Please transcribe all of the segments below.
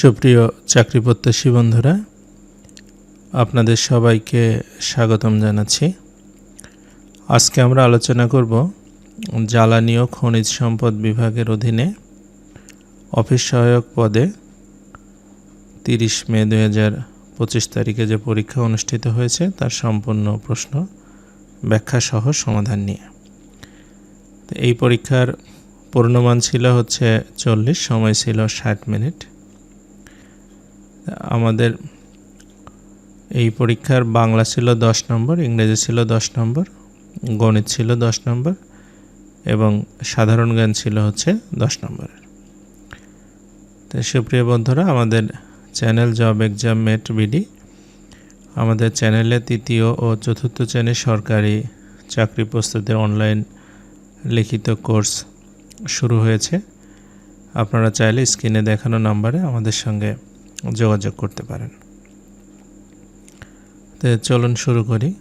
সুপ্রিয় চাকরি প্রত্যাশী বন্ধুরা, আপনাদের সবাইকে স্বাগতম জানাচ্ছি। আজকে আমরা আলোচনা করব জ্বালানি ও খনিজ সম্পদ বিভাগের অধীনে অফিস সহায়ক পদে তিরিশ মে দু হাজার পঁচিশ তারিখে যে পরীক্ষা অনুষ্ঠিত হয়েছে, তার সম্পূর্ণ প্রশ্ন ব্যাখ্যা সহ সমাধান নিয়ে। এই পরীক্ষার পূর্ণমান ছিল হচ্ছে চল্লিশ, সময় ছিল ষাট মিনিট। আমাদের এই পরীক্ষার বাংলা ছিল দশ নম্বর, ইংরেজি ছিল দশ নম্বর, গণিত ছিল দশ নম্বর এবং সাধারণ জ্ঞান ছিল হচ্ছে দশ নম্বরের তো সুপ্রিয় বন্ধুরা, আমাদের channel job exam mate BD, আমাদের চ্যানেলে তৃতীয় ও চতুর্থ শ্রেণির সরকারি চাকরি প্রস্তুতির অনলাইন লিখিত কোর্স শুরু হয়েছে। আপনারা চাইলে স্ক্রিনে দেখানো নাম্বারে আমাদের সঙ্গে যোগাযোগ করতে পারেন। তো চলুন শুরু করি।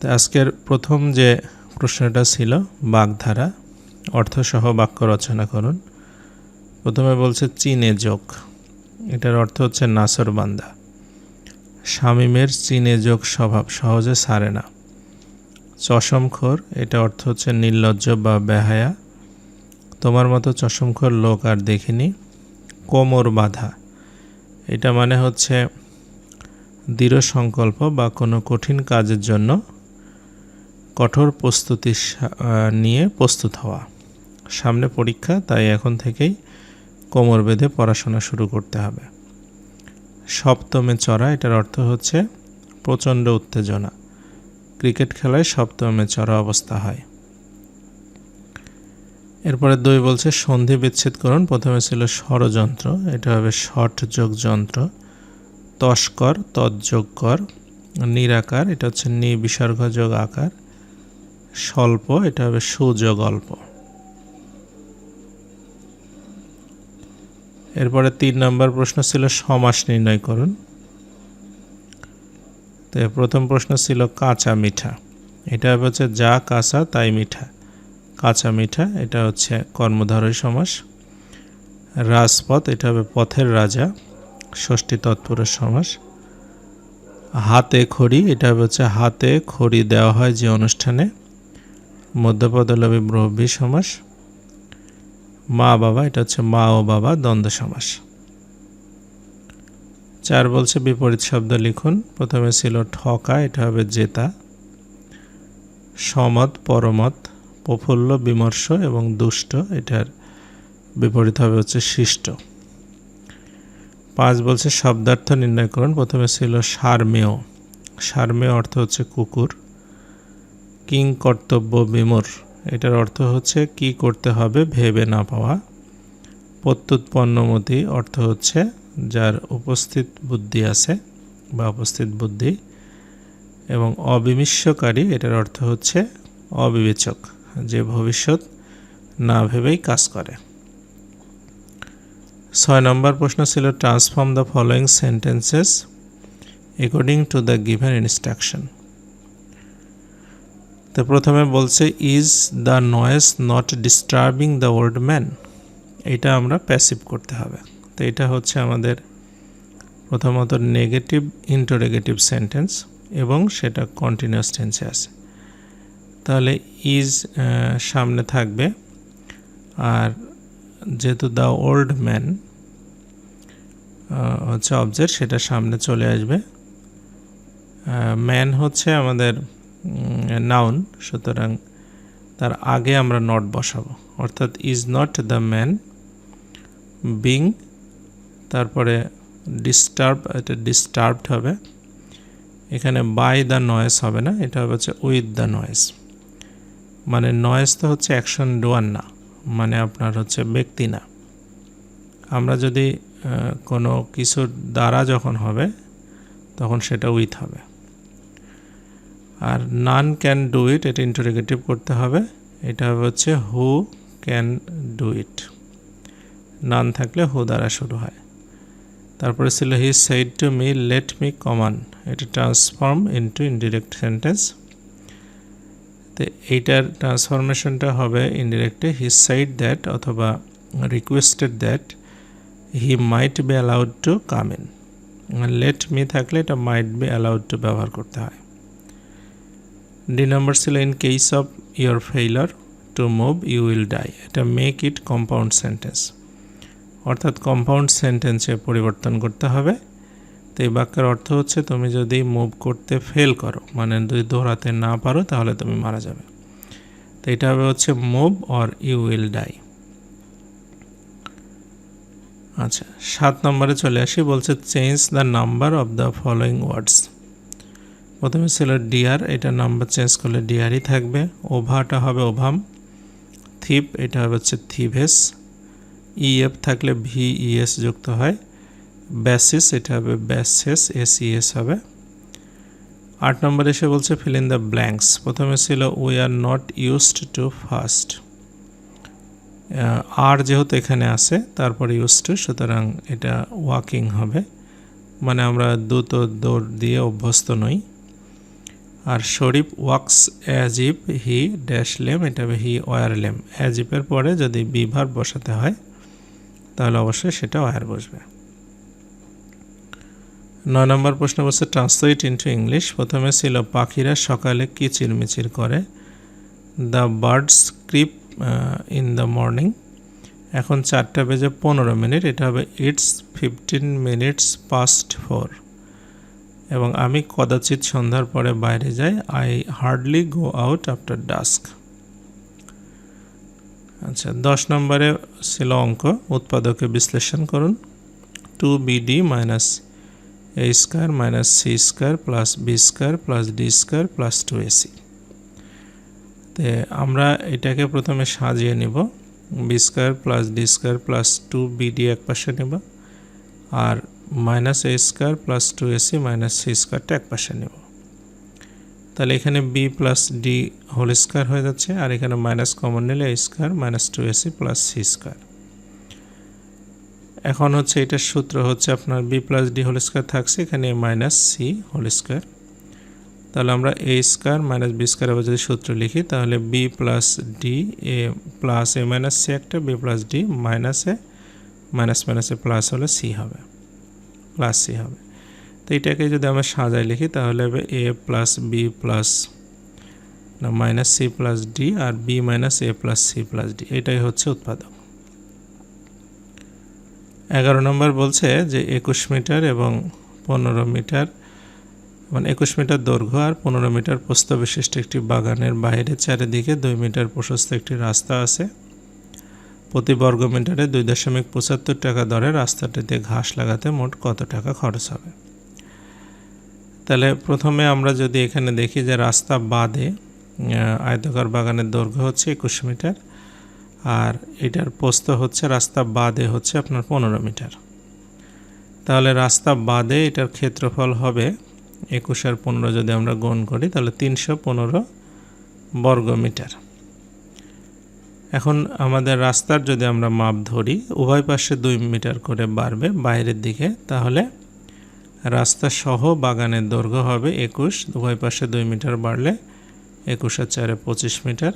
তো আজকের প্রথম যে প্রশ্নটা ছিল, বাগধারা, অর্থসহ বাক্য রচনা করুন। প্রথমে বলছে চীনে যোগ। এটার অর্থ হচ্ছে নাসর বান্দা। শামিমের চীনে যোগ স্বভাব সহজে সারে না। চশমখোর এটা অর্থ হচ্ছে নির্লজ্জ বা বেহায়া। তোমার মতো চশমখোর লোক আর দেখিনি। কোমর বাঁধা। এটা মানে হচ্ছে দৃঢ় সংকল্প বা কোনো কঠিন কাজের জন্য কঠোর প্রস্তুতি নিয়ে প্রস্তুত হওয়া। সামনে পরীক্ষা, তাই এখন থেকেই কোমর বেঁধে পড়াশোনা শুরু করতে হবে। সপ্তমে চড়া, এটার অর্থ হচ্ছে প্রচণ্ড উত্তেজনা। ক্রিকেট খেলায় সপ্তমে চড়া অবস্থা হয়। এরপরে দুই বলছে, সন্ধি বিচ্ছেদকরণ প্রথমে ছিল ষড়যন্ত্র, এটা হবে ষট যোগ যন্ত্র। তস্কর তৎযোগকর নিরাকার, এটা হচ্ছে নি বিসর্গ যোগ আকার। স্বল্প, এটা হবে সুযোগ অল্প। এরপরে তিন নম্বর প্রশ্ন ছিল, সমাস নির্ণয় করুন। তো প্রথম প্রশ্ন ছিল, কাঁচা মিঠা। এটা হচ্ছে যা কাঁচা, তাই মিঠা। কাঁচা মিঠা, এটা হচ্ছে কর্মধারয় সমাস। রাজপথ, এটা হবে পথের রাজা, ষষ্ঠী তৎপুরুষ সমাস। হাতে খড়ি, এটা হচ্ছে হাতে খড়ি দেওয়া হয় যে অনুষ্ঠানে। মধ্যপদলবী ব্রহ্মী সমাস। মা বাবা, এটা হচ্ছে মা ও বাবা দ্বন্দ্ব সমাস। চার বলছে বিপরীত শব্দ লিখুন। প্রথমে ছিল ঠকা, এটা হবে জেতা। সমত, পরমত। প্রফুল্ল বিমর্ষ এবং দুষ্ট, এটার বিপরীত হবে হচ্ছে শিষ্ট। পাঁচ বলছে শব্দার্থ নির্ণয় করুন। প্রথমে ছিল সারমেয়। সারমেয় অর্থ হচ্ছে কুকুর। কিং কর্তব্য বিমর। এটার অর্থ হচ্ছে কি করতে হবে ভেবে না পাওয়া। প্রত্যুৎপন্নমতি অর্থ হচ্ছে যার উপস্থিত বুদ্ধি আছে বা উপস্থিত বুদ্ধি এবং অবিমিষ্যকারী এটার অর্থ হচ্ছে অবিবেচক। যে ভবিষ্যৎ না ভেবেই কাজ করে। ছয় নম্বর প্রশ্ন ছিল transform the following sentences according to the given instruction তো প্রথমে বলছে is the noise not disturbing the old man এটা আমরা প্যাসিভ করতে হবে। তো এটা হচ্ছে আমাদের প্রথমত নেগেটিভ ইন্টোরেগেটিভ সেন্টেন্স এবং সেটা কন্টিনিউয়াস টেন্সে আছে। তাহলে ইজ সামনে থাকবে। আর যেহেতু দ্য ওল্ড ম্যান হচ্ছে অবজেক্ট সেটা সামনে চলে আসবে। ম্যান হচ্ছে আমাদের নাউন সুতরাং তার আগে আমরা নট বসাবো। অর্থাৎ is not the man being তারপরে ডিস্টার্ব এটা ডিস্টার্বড হবে। এখানে বাই দ্য নয়েস হবে না, এটা হচ্ছে উইথ দ্য নয়েস মানে নয়েস তো হচ্ছে অ্যাকশন ডোয়ার না মানে আপনার হচ্ছে ব্যক্তি না। আমরা যদি কোনো কিছুর দ্বারা যখন হবে, তখন সেটা উইথ হবে। আর নান ক্যান ডু ইট এটা ইন্টারোগেটিভ করতে হবে। এটা হচ্ছে হু ক্যান ডু ইট নান থাকলে হু দ্বারা শুরু হয়। তারপরে ছিল he said to me let me come in এটা ট্রান্সফর্ম ইন্টু ইনডিরেক্ট সেন্টেন্স তো এইটার ট্রান্সফরমেশনটা হবে ইনডিরেক্টে হি সাইড দ্যাট অথবা requested that he might be allowed to come in let me থাকলে এটা মাইট বি অ্যালাউড টু ব্যবহার করতে হয়। ডি নাম্বার ছিল in case of your failure to move you will die এটা মেক ইট কম্পাউন্ড সেন্টেন্স অর্থাৎ compound সেন্টেন্সে পরিবর্তন করতে হবে। তো এই বাক্যের অর্থ হচ্ছে তুমি যদি মুভ করতে ফেল করো মানে যদি দৌড়াতে না পারো তাহলে তুমি মারা যাবে। তো এটা হবে হচ্ছে move or you will die আচ্ছা সাত নম্বরে চলে আসি, বলছে change the number of the following words প্রথমে ছিল ডিয়ার এটা নাম্বার চেঞ্জ করলে ডিয়ারই থাকবে। ওভাটা হবে ওভাম থিপ এটা হবে হচ্ছে থিভেস ইএফ থাকলে ভি ইএস যুক্ত হয়। ব্যাসিস এটা হবে ব্যাসেস এস ইএস হবে। আট নম্বর এসে বলছে ফিল ইন দ্য ব্ল্যাঙ্কস প্রথমে ছিল we are not used to fast আর যেহেতু এখানে আছে, তারপরে ইউজ টু সুতরাং এটা ওয়াকিং হবে। মানে আমরা দ্রুত দৌড় দিয়ে অভ্যস্ত নই। আর Sharif walks as if he dash lame এটা হবে হি ওয়ার লেম অ্যাজ ইফের পরে যদি বিভার বসাতে হয়, তাহলে অবশ্যই সেটা ওয়ার বসবে। নয় নম্বর প্রশ্ন বলছে ট্রান্সলেট ইন্টু ইংলিশ প্রথমে ছিল, পাখিরা সকালে কি চিরমিচির করে? The birds chirp in the morning এখন চারটা বেজে পনেরো মিনিট, এটা হবে it's fifteen minutes past four এবং আমি কদাচিৎ সন্ধ্যার পরে বাইরে যাই I hardly go out after dusk আচ্ছা দশ নম্বরে ছিল অঙ্ক, উৎপাদকে বিশ্লেষণ করুন। Two BD minus A square minus C square plus B square plus D square plus two AC তো আমরা এটাকে প্রথমে সাজিয়ে নিব। B square plus D square plus two BD এক পাশে নেব। আর minus A square plus two AC minus C স্কোয়ারটা এক পাশে নেব। তাহলে এখানে B plus D whole square হয়ে যাচ্ছে। আর এখানে মাইনাস কমন নিলে A square minus two AC plus C square এখন হচ্ছে এটার সূত্র হচ্ছে আপনার B plus D whole square থাকছে, এখানে মাইনাস সি হোল স্কোয়ার তাহলে আমরা A square minus B square আবার যদি সূত্র লিখি, তাহলে B plus D A plus A minus C একটা B plus D minus A minus minus plus হলে সি হবে প্লাস সি হবে। তো এটাকে যদি আমরা সাজায় লিখি, তাহলে হবে A plus B plus minus C plus D R B minus A plus C plus D এটাই হচ্ছে উৎপাদক। এগারো নম্বর বলছে যে একুশ মিটার এবং পনেরো মিটার মানে একুশ মিটার দৈর্ঘ্য আর পনেরো মিটার প্রস্থ বিশিষ্ট একটি বাগানের বাইরে চারিদিকে দুই মিটার প্রশস্ত একটি রাস্তা আছে। প্রতি বর্গ মিটারে দুই দশমিক পঁচাত্তর টাকা দরে রাস্তাটিতে ঘাস লাগাতে মোট কত টাকা খরচ হবে? তাহলে প্রথমে আমরা যদি এখানে দেখি যে রাস্তা বাদে আয়তকার বাগানের দৈর্ঘ্য হচ্ছে একুশ মিটার আর এটার পোস্ত হচ্ছে রাস্তা বাদে হচ্ছে আপনার পনেরো মিটার। তাহলে রাস্তা বাদে এটার ক্ষেত্রফল হবে একুশ আর পনেরো যদি আমরা গুণ করি, তাহলে তিনশো পনেরো বর্গ মিটার। এখন আমাদের রাস্তার যদি আমরা মাপ ধরি, উভয় পাশে দুই মিটার করে বাড়বে বাইরের দিকে, তাহলে রাস্তা সহ বাগানের দৈর্ঘ্য হবে একুশ, উভয় পাশে দুই মিটার বাড়লে একুশ আর চারে পঁচিশ মিটার।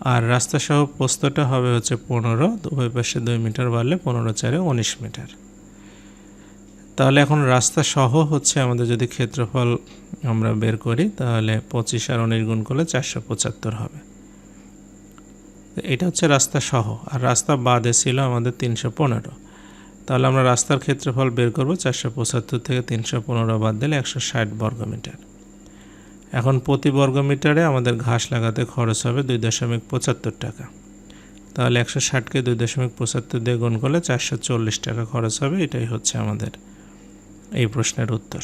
আর রাস্তা সহ প্রস্তটা হবে হচ্ছে পনেরো, উভয় পাশে দুই মিটার বাড়লে পনেরো চারে উনিশ মিটার। তাহলে এখন রাস্তা সহ হচ্ছে আমাদের যদি ক্ষেত্রফল আমরা বের করি, তাহলে পঁচিশ আর উনিশ গুণ করলে চারশো পঁচাত্তর হবে। এটা হচ্ছে রাস্তা সহ আর রাস্তা বাদে ছিল আমাদের তিনশো পনেরো। তাহলে আমরা রাস্তার ক্ষেত্রফল বের করব চারশো পঁচাত্তর থেকে তিনশো পনেরো বাদ দিলে একশো ষাট বর্গমিটার। এখন প্রতি বর্গমিটারে আমাদের ঘাস লাগাতে খরচ হবে দুই দশমিক পঁচাত্তর টাকা। তাহলে একশো ষাটকে দুই দশমিক পঁচাত্তর দিয়ে গুণ করলে চারশো চল্লিশ টাকা খরচ হবে, এটাই হচ্ছে আমাদের এই প্রশ্নের উত্তর।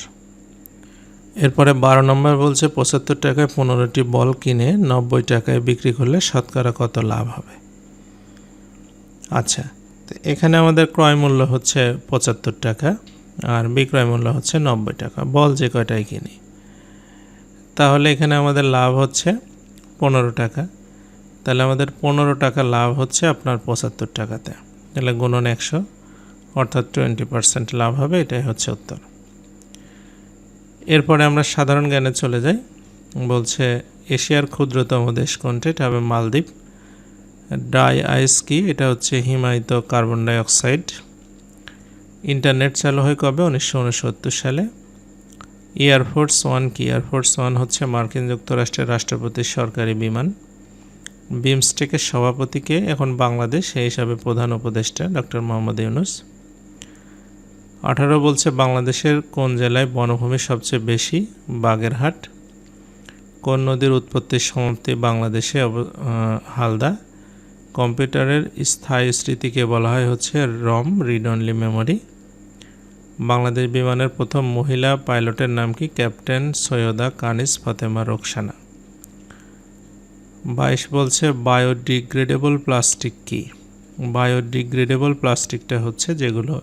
এরপরে বারো নম্বর বলছে, পঁচাত্তর টাকায় পনেরোটি বল কিনে নব্বই টাকায় বিক্রি করলে শতকরা কত লাভ হবে? আচ্ছা তো এখানে আমাদের ক্রয় মূল্য হচ্ছে পঁচাত্তর টাকা আর বিক্রয় মূল্য হচ্ছে নব্বই টাকা। বল যে কয়টাই কিনি? তাহলে এখানে আমাদের লাভ হচ্ছে পনেরো টাকা। তাহলে আমাদের পনেরো টাকা লাভ হচ্ছে আপনার পঁচাত্তর টাকাতে। তাহলে গুণন একশো, অর্থাৎ টোয়েন্টি পার্সেন্ট লাভ হবে, এটাই হচ্ছে উত্তর। এরপরে আমরা সাধারণ জ্ঞানে চলে যাই। বলছে, এশিয়ার ক্ষুদ্রতম দেশ কোনটি? এটা হবে মালদ্বীপ। ডাই আইস কি? এটা হচ্ছে হিমায়িত কার্বন ডাইঅক্সাইড। ইন্টারনেট চালু হয় কবে? উনিশশো উনসত্তর সালে। এয়ারফোর্স ওয়ান কি? এয়ারফোর্স ওয়ান হচ্ছে মার্কিন যুক্তরাষ্ট্রের রাষ্ট্রপতির সরকারি বিমান। বিমস্টেকের সভাপতিকে এখন বাংলাদেশ, সেই হিসাবে প্রধান উপদেষ্টা ডক্টর মোহাম্মদ ইউনুস। আঠারো বলছে বাংলাদেশের কোন জেলায় বনভূমি সবচেয়ে বেশি? বাগেরহাট। কোন নদীর উৎপত্তির সমাপ্তি বাংলাদেশে হালদা। কম্পিউটারের স্থায়ী স্মৃতিকে বলা হয় হচ্ছে ROM read only memory. Bangladesh বিমানের প্রথম মহিলা পাইলটের নাম কি? ক্যাপ্টেন সৈয়দা কানিস ফাতেমা রোকসানা। বাইশ বলছে, বায়োডিগ্রেডেবল প্লাস্টিক কি? বায়োডিগ্রেডেবল প্লাস্টিকটা হচ্ছে যেগুলো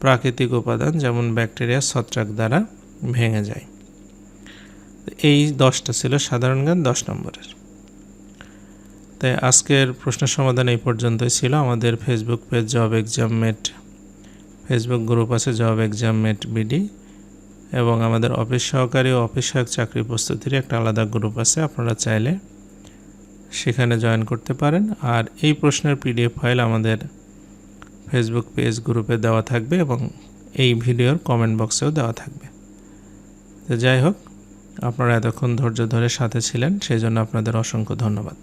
প্রাকৃতিক উপাদান, যেমন ব্যাকটেরিয়া, ছত্রাক দ্বারা ভেঙে যায়। এই দশটা ছিল সাধারণ জ্ঞান, দশ নম্বরের। তাই আজকের প্রশ্ন সমাধান এই পর্যন্তই ছিল। আমাদের Facebook page job exam mate Facebook group আছে জব এক্সাম মেট বিডি এবং আমাদের অফিস সহকারী ও অফিস সহায়ক চাকরি প্রস্তুতির একটা আলাদা গ্রুপ আছে, আপনারা চাইলে সেখানে জয়েন করতে পারেন। আর এই প্রশ্নের পিডিএফ ফাইল আমাদের ফেসবুক পেজ গ্রুপে দেওয়া থাকবে এবং এই ভিডিওর কমেন্ট বক্সেও দেওয়া থাকবে। তো যাই হোক, আপনারা এতক্ষণ ধৈর্য ধরে সাথে ছিলেন, সেই জন্য আপনাদের অসংখ্য ধন্যবাদ।